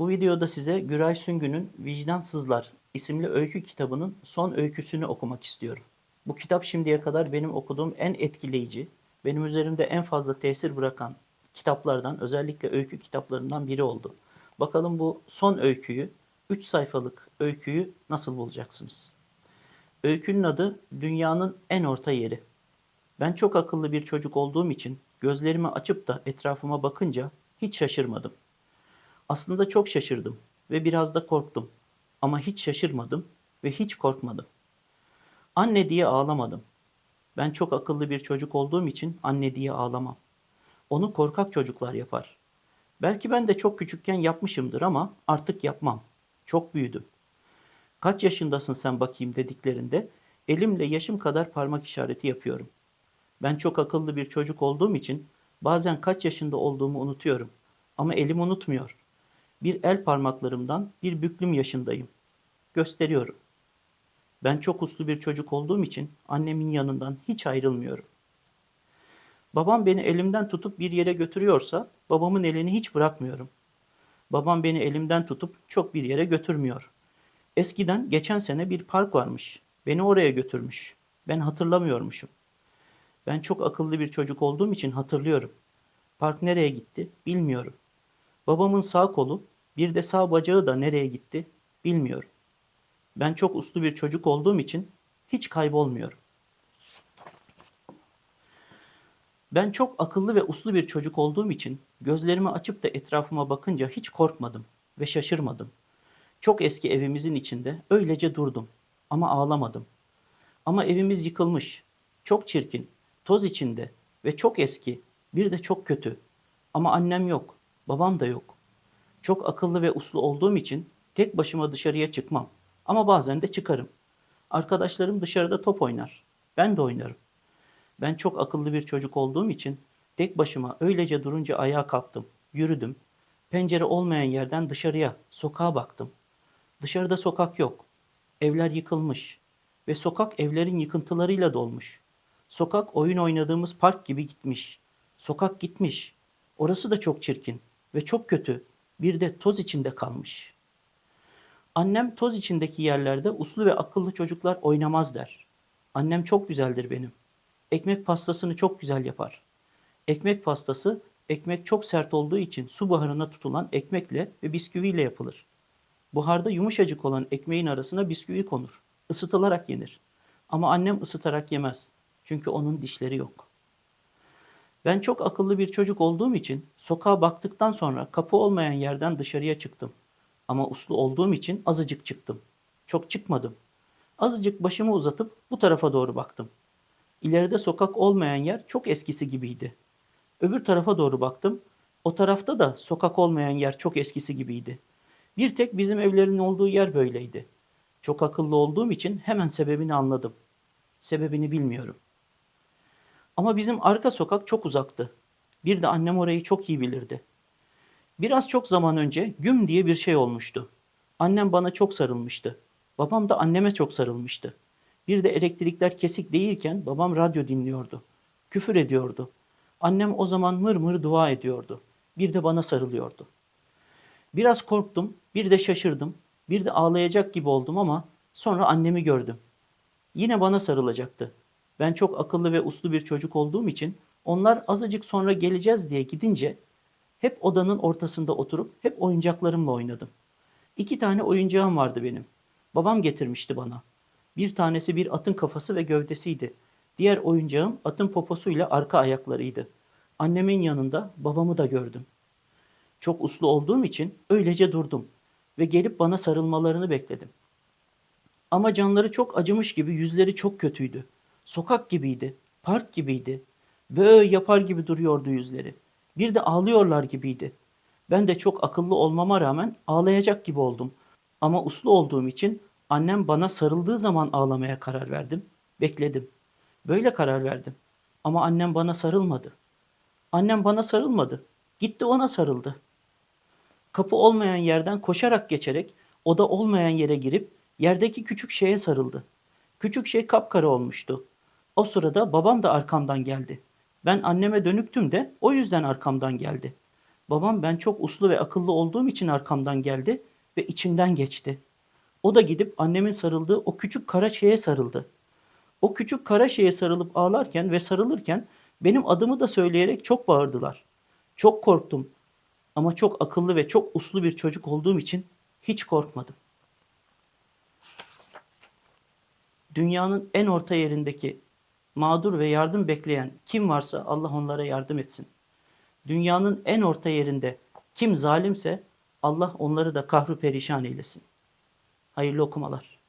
Bu videoda size Güray Süngü'nün Vicdansızlar isimli öykü kitabının son öyküsünü okumak istiyorum. Bu kitap şimdiye kadar benim okuduğum en etkileyici, benim üzerimde en fazla tesir bırakan kitaplardan, özellikle öykü kitaplarından biri oldu. Bakalım bu son öyküyü, 3 sayfalık öyküyü nasıl bulacaksınız? Öykünün adı Dünyanın En Orta Yeri. Ben çok akıllı bir çocuk olduğum için gözlerimi açıp da etrafıma bakınca hiç şaşırmadım. Aslında çok şaşırdım ve biraz da korktum. Ama hiç şaşırmadım ve hiç korkmadım. Anne diye ağlamadım. Ben çok akıllı bir çocuk olduğum için anne diye ağlamam. Onu korkak çocuklar yapar. Belki ben de çok küçükken yapmışımdır ama artık yapmam. Çok büyüdüm. Kaç yaşındasın sen bakayım dediklerinde elimle yaşım kadar parmak işareti yapıyorum. Ben çok akıllı bir çocuk olduğum için bazen kaç yaşında olduğumu unutuyorum. Ama elim unutmuyor. Bir el parmaklarımdan bir büklüm yaşındayım. Gösteriyorum. Ben çok uslu bir çocuk olduğum için annemin yanından hiç ayrılmıyorum. Babam beni elimden tutup bir yere götürüyorsa babamın elini hiç bırakmıyorum. Babam beni elimden tutup çok bir yere götürmüyor. Eskiden geçen sene bir park varmış. Beni oraya götürmüş. Ben hatırlamıyormuşum. Ben çok akıllı bir çocuk olduğum için hatırlıyorum. Park nereye gitti bilmiyorum. Babamın sağ kolu bir de sağ bacağı da nereye gitti bilmiyorum. Ben çok uslu bir çocuk olduğum için hiç kaybolmuyorum. Ben çok akıllı ve uslu bir çocuk olduğum için gözlerimi açıp da etrafıma bakınca hiç korkmadım ve şaşırmadım. Çok eski evimizin içinde öylece durdum ama ağlamadım. Ama evimiz yıkılmış, çok çirkin, toz içinde ve çok eski, bir de çok kötü. Ama annem yok, babam da yok. Çok akıllı ve uslu olduğum için tek başıma dışarıya çıkmam ama bazen de çıkarım. Arkadaşlarım dışarıda top oynar. Ben de oynarım. Ben çok akıllı bir çocuk olduğum için tek başıma öylece durunca ayağa kalktım, yürüdüm. Pencere olmayan yerden dışarıya, sokağa baktım. Dışarıda sokak yok. Evler yıkılmış ve sokak evlerin yıkıntılarıyla dolmuş. Sokak oyun oynadığımız park gibi gitmiş. Sokak gitmiş. Orası da çok çirkin ve çok kötü. Bir de toz içinde kalmış. Annem toz içindeki yerlerde uslu ve akıllı çocuklar oynamaz der. Annem çok güzeldir benim. Ekmek pastasını çok güzel yapar. Ekmek pastası ekmek çok sert olduğu için su buharına tutulan ekmekle ve bisküviyle yapılır. Buharda yumuşacık olan ekmeğin arasına bisküvi konur. Isıtılarak yenir. Ama annem ısıtarak yemez. Çünkü onun dişleri yok. Ben çok akıllı bir çocuk olduğum için sokağa baktıktan sonra kapı olmayan yerden dışarıya çıktım. Ama uslu olduğum için azıcık çıktım. Çok çıkmadım. Azıcık başımı uzatıp bu tarafa doğru baktım. İleride sokak olmayan yer çok eskisi gibiydi. Öbür tarafa doğru baktım. O tarafta da sokak olmayan yer çok eskisi gibiydi. Bir tek bizim evlerin olduğu yer böyleydi. Çok akıllı olduğum için hemen sebebini anladım. Sebebini bilmiyorum. Ama bizim arka sokak çok uzaktı. Bir de annem orayı çok iyi bilirdi. Biraz çok zaman önce güm diye bir şey olmuştu. Annem bana çok sarılmıştı. Babam da anneme çok sarılmıştı. Bir de elektrikler kesik değilken babam radyo dinliyordu. Küfür ediyordu. Annem o zaman mır mır dua ediyordu. Bir de bana sarılıyordu. Biraz korktum, bir de şaşırdım, bir de ağlayacak gibi oldum ama sonra annemi gördüm. Yine bana sarılacaktı. Ben çok akıllı ve uslu bir çocuk olduğum için onlar azıcık sonra geleceğiz diye gidince hep odanın ortasında oturup hep oyuncaklarımla oynadım. İki tane oyuncağım vardı benim. Babam getirmişti bana. Bir tanesi bir atın kafası ve gövdesiydi. Diğer oyuncağım atın poposuyla arka ayaklarıydı. Annemin yanında babamı da gördüm. Çok uslu olduğum için öylece durdum ve gelip bana sarılmalarını bekledim. Ama canları çok acımış gibi yüzleri çok kötüydü. Sokak gibiydi, park gibiydi. Böyle yapar gibi duruyordu yüzleri. Bir de ağlıyorlar gibiydi. Ben de çok akıllı olmama rağmen ağlayacak gibi oldum. Ama uslu olduğum için annem bana sarıldığı zaman ağlamaya karar verdim. Bekledim. Böyle karar verdim. Ama annem bana sarılmadı. Annem bana sarılmadı. Gitti ona sarıldı. Kapı olmayan yerden koşarak geçerek oda olmayan yere girip yerdeki küçük şeye sarıldı. Küçük şey kapkara olmuştu. O sırada babam da arkamdan geldi. Ben anneme dönüktüm de o yüzden arkamdan geldi. Babam ben çok uslu ve akıllı olduğum için arkamdan geldi ve içimden geçti. O da gidip annemin sarıldığı o küçük kara şeye sarıldı. O küçük kara şeye sarılıp ağlarken ve sarılırken benim adımı da söyleyerek çok bağırdılar. Çok korktum ama çok akıllı ve çok uslu bir çocuk olduğum için hiç korkmadım. Dünyanın en orta yerindeki mağdur ve yardım bekleyen kim varsa Allah onlara yardım etsin. Dünyanın en orta yerinde kim zalimse Allah onları da kahru perişan eylesin. Hayırlı okumalar.